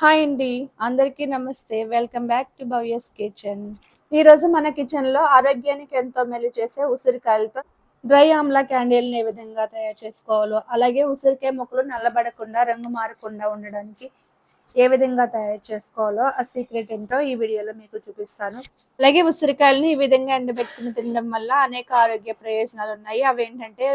Hi అండి అందరికీ నమస్తే. Welcome back to Bhavya's kitchen. ఈరోజు మన కిచెన్లో ఆరోగ్యానికి ఎంతో మేలు చేసే ఉసిరికాయలతో డ్రై ఆమ్లా క్యాండిల్ని ఏ విధంగా తయారు చేసుకోవాలో అలాగే ఉసిరికాయ మొక్కలు నల్లబడకుండా రంగు మారకుండా ఉండడానికి ఏ విధంగా తయారు చేసుకోవాలో ఆ సీక్రెట్ ఏంటో ఈ వీడియోలో మీకు చూపిస్తాను. అలాగే ఉసిరికాయలని ఈ విధంగా ఎండబెట్టుకుని తినడం వల్ల అనేక ఆరోగ్య ప్రయోజనాలు ఉన్నాయి అవి ఏంటంటే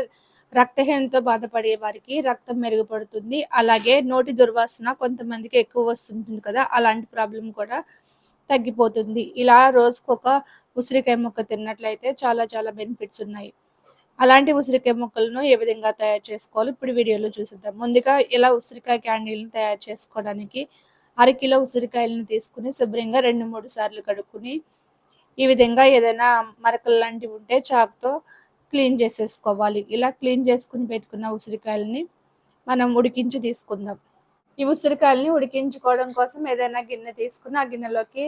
రక్తహీనతో బాధపడే వారికి రక్తం మెరుగుపడుతుంది. అలాగే నోటి దుర్వాసన కొంతమందికి ఎక్కువ వస్తుంటుంది కదా అలాంటి ప్రాబ్లం కూడా తగ్గిపోతుంది. ఇలా రోజుకు ఒక ఉసిరికాయ మొక్క తిన్నట్లయితే చాలా చాలా బెనిఫిట్స్ ఉన్నాయి. అలాంటి ఉసిరికాయ మొక్కలను ఏ విధంగా తయారు చేసుకోవాలి? ఇప్పుడు వీడియోలో చూసిద్దాం. ముందుగా ఇలా ఉసిరికాయ క్యాండీలను తయారు చేసుకోవడానికి అరకిలో ఉసిరికాయలను తీసుకుని శుభ్రంగా రెండు మూడు సార్లు కడుక్కుని ఈ విధంగా ఏదైనా మరకలు లాంటివి ఉంటే చాకుతో క్లీన్ చేసేసుకోవాలి. ఇలా క్లీన్ చేసుకుని పెట్టుకున్న ఉసిరికాయలని మనం ఉడికించి తీసుకుందాం. ఈ ఉసిరికాయలని ఉడికించుకోవడం కోసం ఏదైనా గిన్నె తీసుకుని ఆ గిన్నెలోకి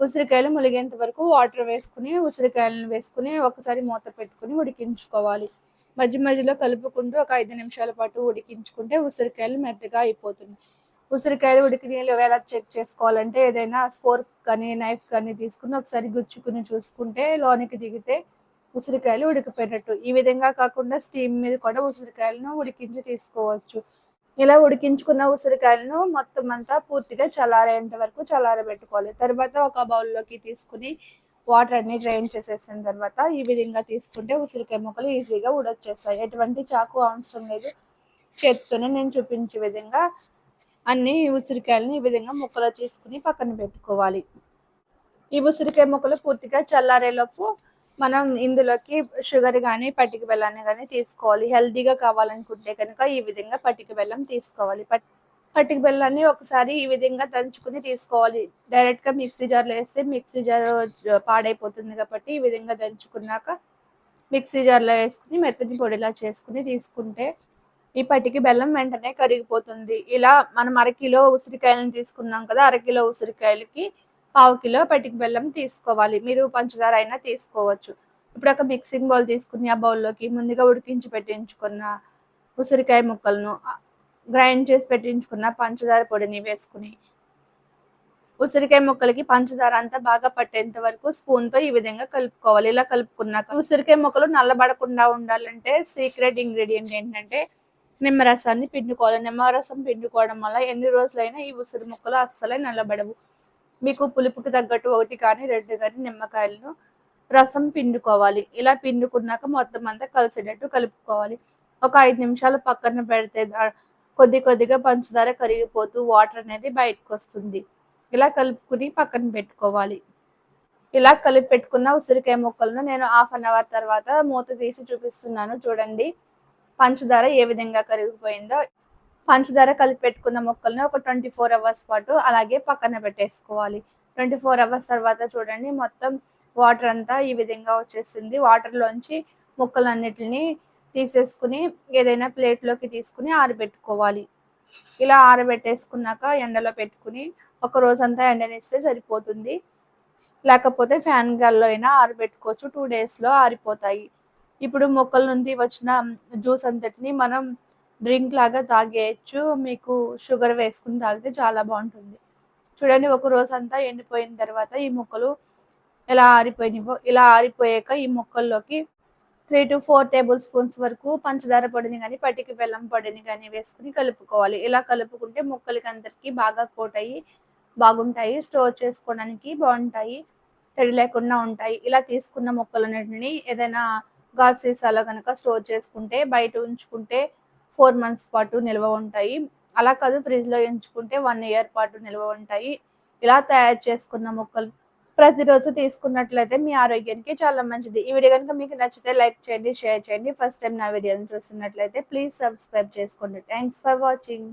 ఉసిరికాయలు ములిగేంత వరకు వాటర్ వేసుకుని ఉసిరికాయలను వేసుకుని ఒకసారి మూత పెట్టుకుని ఉడికించుకోవాలి. మధ్య మధ్యలో కలుపుకుంటూ ఒక ఐదు నిమిషాల పాటు ఉడికించుకుంటే ఉసిరికాయలు మెత్తగా అయిపోతుంది. ఉసిరికాయలు ఉడికి ఎలా చెక్ చేసుకోవాలంటే ఏదైనా స్పోర్క్ కానీ నైఫ్ కానీ తీసుకుని ఒకసారి గుచ్చుకుని చూసుకుంటే లోనికి దిగితే ఉసిరికాయలు ఉడికిపోయినట్టు. ఈ విధంగా కాకుండా స్టీమ్ మీద కూడా ఉసిరికాయలను ఉడికించి తీసుకోవచ్చు. ఇలా ఉడికించుకున్న ఉసిరికాయలను మొత్తం అంతా పూర్తిగా చల్లారేంత వరకు చల్లారబెట్టుకోవాలి. తర్వాత ఒక బౌల్లోకి తీసుకుని వాటర్ అన్ని డ్రైన్ చేసేసిన తర్వాత ఈ విధంగా తీసుకుంటే ఉసిరికాయ ముక్కలు ఈజీగా ఉడొచ్చేస్తాయి. ఎటువంటి చాకు అవసరం లేదు. చేతితోనే నేను చూపించే విధంగా అన్ని ఉసిరికాయలని ఈ విధంగా ముక్కలు చేసుకుని పక్కన పెట్టుకోవాలి. ఈ ఉసిరికాయ ముక్కలు పూర్తిగా చల్లారేలోపు మనం ఇందులోకి షుగర్ కానీ పట్టిక బెల్లాన్ని కానీ తీసుకోవాలి. హెల్తీగా కావాలనుకుంటే కనుక ఈ విధంగా పట్టిక బెల్లం తీసుకోవాలి. పట్టిక బెల్లాన్ని ఒకసారి ఈ విధంగా దంచుకుని తీసుకోవాలి. డైరెక్ట్గా మిక్సీ జార్లో వేస్తే మిక్సీ జార్ పాడైపోతుంది కాబట్టి ఈ విధంగా దంచుకున్నాక మిక్సీ జార్లో వేసుకుని మెత్తని పొడిలా చేసుకుని తీసుకుంటే ఈ పట్టికి బెల్లం వెంటనే కరిగిపోతుంది. ఇలా మనం అరకిలో ఉసిరికాయలను తీసుకున్నాం కదా అరకిలో ఉసిరికాయలకి పావు కిలో పట్టిక బెల్లం తీసుకోవాలి. మీరు పంచదార అయినా తీసుకోవచ్చు. ఇప్పుడు ఒక మిక్సింగ్ బౌల్ తీసుకుని ఆ బౌల్లోకి ముందుగా ఉడికించి పెట్టించుకున్న ఉసిరికాయ ముక్కలను గ్రైండ్ చేసి పెట్టించుకున్న పంచదార పొడిని వేసుకుని ఉసిరికాయ ముక్కలకి పంచదార అంతా బాగా పట్టేంత వరకు స్పూన్తో ఈ విధంగా కలుపుకోవాలి. ఇలా కలుపుకున్నాక ఉసిరికాయ ముక్కలు నల్లబడకుండా ఉండాలంటే సీక్రెట్ ఇంగ్రీడియంట్ ఏంటంటే నిమ్మరసాన్ని పిండుకోవాలి. నిమ్మరసం పిండుకోవడం వల్ల ఎన్ని రోజులైనా ఈ ఉసిరి ముక్కలు అస్సలే నల్లబడవు. మీకు పులుపుకి తగ్గట్టు ఒకటి కానీ రెండు కానీ నిమ్మకాయలను రసం పిండుకోవాలి. ఇలా పిండుకున్నాక మొత్తం అంతా కలిసేటట్టు కలుపుకోవాలి. ఒక ఐదు నిమిషాలు పక్కన పెడితే కొద్ది కొద్దిగా పంచదార కరిగిపోతూ వాటర్ అనేది బయటకు వస్తుంది. ఇలా కలుపుకుని పక్కన పెట్టుకోవాలి. ఇలా కలిపి పెట్టుకున్న ఉసిరికాయ ముక్కలను నేను హాఫ్ అన్ అవర్ తర్వాత మూత తీసి చూపిస్తున్నాను. చూడండి పంచదార ఏ విధంగా కరిగిపోయిందో. పంచదార కలిపి పెట్టుకున్న ముక్కల్ని ఒక ట్వంటీ ఫోర్ అవర్స్ పాటు అలాగే పక్కన పెట్టేసుకోవాలి. ట్వంటీ ఫోర్ అవర్స్ తర్వాత చూడండి మొత్తం వాటర్ అంతా ఈ విధంగా వచ్చేసింది. వాటర్లోంచి ముక్కలన్నిటిని తీసేసుకుని ఏదైనా ప్లేట్లోకి తీసుకుని ఆరబెట్టుకోవాలి. ఇలా ఆరబెట్టేసుకున్నాక ఎండలో పెట్టుకుని ఒక రోజంతా ఎండనిస్తే సరిపోతుంది. లేకపోతే ఫ్యాన్ గాల్లో అయినా ఆరబెట్టుకోవచ్చు. టూ డేస్లో ఆరిపోతాయి. ఇప్పుడు మొక్కల నుండి వచ్చిన జ్యూస్ అంతటిని మనం డ్రింక్ లాగా తాగేయచ్చు. మీకు షుగర్ వేసుకుని తాగితే చాలా బాగుంటుంది. చూడండి ఒక రోజు అంతా ఎండిపోయిన తర్వాత ఈ మొక్కలు ఎలా ఆరిపోయినవో ఇలా ఆరిపోయాక ఈ మొక్కల్లోకి three to four tablespoons వరకు పంచదార పొడిని కానీ పట్టికి బెల్లం పొడిని కానీ వేసుకుని కలుపుకోవాలి. ఇలా కలుపుకుంటే మొక్కలకి అందరికీ బాగా కోట్ అయ్యి బాగుంటాయి. స్టోర్ చేసుకోవడానికి బాగుంటాయి తడి లేకుండా ఉంటాయి. ఇలా తీసుకున్న మొక్కలన్నింటినీ ఏదైనా గాజు సీసాలో కనుక స్టోర్ చేసుకుంటే బయట ఉంచుకుంటే ఫోర్ మంత్స్ పాటు నిల్వ ఉంటాయి. అలా కాదు ఫ్రిడ్జ్లో ఎంచుకుంటే వన్ ఇయర్ పాటు నిల్వ ఉంటాయి. ఇలా తయారు చేసుకున్న మొక్కలు ప్రతిరోజు తీసుకున్నట్లయితే మీ ఆరోగ్యానికి చాలా మంచిది. ఈ వీడియో కనుక మీకు నచ్చితే లైక్ చేయండి షేర్ చేయండి. ఫస్ట్ టైం నా వీడియోని చూస్తున్నట్లయితే ప్లీజ్ సబ్స్క్రైబ్ చేసుకోండి. Thanks for watching.